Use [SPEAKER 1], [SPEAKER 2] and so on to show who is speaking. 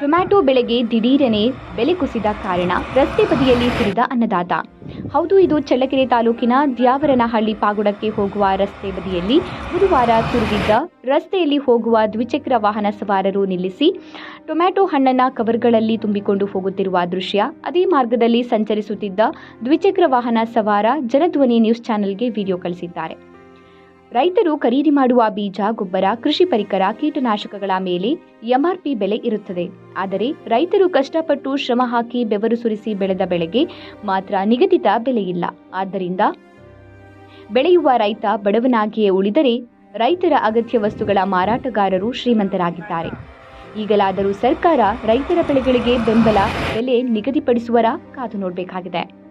[SPEAKER 1] Tomato ಬೆಳೆಗೆ ದಿಢೀರನೆ ಬೆಲೆ ಕುಸಿದ ಕಾರಣ ರಸ್ತೆ ಬದಿಯಲ್ಲಿ ಸುರಿದ ಅನ್ನದಾತ. ಹೌದು, ಇದು ಚಳ್ಳಕೆರೆ ತಾಲೂಕಿನ ದ್ಯಾವರನಹಳ್ಳಿ ಪಾಗುಡಕ್ಕೆ ಹೋಗುವ ರಸ್ತೆ ಬದಿಯಲ್ಲಿ ಬುಧವಾರ ಸುರಿದಿದ್ದ ರಸ್ತೆಯಲ್ಲಿ ಹೋಗುವ ದ್ವಿಚಕ್ರ ವಾಹನ ಸವಾರರು ನಿಲ್ಲಿಸಿ ಟೊಮ್ಯಾಟೊ ಹಣ್ಣನ್ನ ಕವರ್ಗಳಲ್ಲಿ ತುಂಬಿಕೊಂಡು ಹೋಗುತ್ತಿರುವ ದೃಶ್ಯ. ಅದೇ ಮಾರ್ಗದಲ್ಲಿ ಸಂಚರಿಸುತ್ತಿದ್ದ ದ್ವಿಚಕ್ರ ವಾಹನ ಸವಾರ ಜನಧ್ವನಿ ನ್ಯೂಸ್ ಚಾನೆಲ್ಗೆ ವಿಡಿಯೋ ಕಳಿಸಿದ್ದಾರೆ. ರೈತರು ಖರೀದಿ ಮಾಡುವ ಬೀಜ, ಗೊಬ್ಬರ, ಕೃಷಿ ಪರಿಕರ, ಕೀಟನಾಶಕಗಳ ಮೇಲೆ ಎಂಆರ್ಪಿ ಬೆಲೆ ಇರುತ್ತದೆ. ಆದರೆ ರೈತರು ಕಷ್ಟಪಟ್ಟು ಶ್ರಮ ಹಾಕಿ ಬೆವರು ಸುರಿಸಿ ಬೆಳೆದ ಬೆಳೆಗೆ ಮಾತ್ರ ನಿಗದಿತ ಬೆಲೆ ಇಲ್ಲ. ಆದ್ದರಿಂದ ಬೆಳೆಯುವ ರೈತ ಬಡವನಾಗಿಯೇ ಉಳಿದರೆ ರೈತರ ಅಗತ್ಯ ವಸ್ತುಗಳ ಮಾರಾಟಗಾರರು ಶ್ರೀಮಂತರಾಗಿದ್ದಾರೆ. ಈಗಲಾದರೂ ಸರ್ಕಾರ ರೈತರ ಬೆಳೆಗಳಿಗೆ ಬೆಂಬಲ, ಬೆಲೆ ನಿಗದಿಪಡಿಸುವರ ಕಾದು ನೋಡಬೇಕಾಗಿದೆ.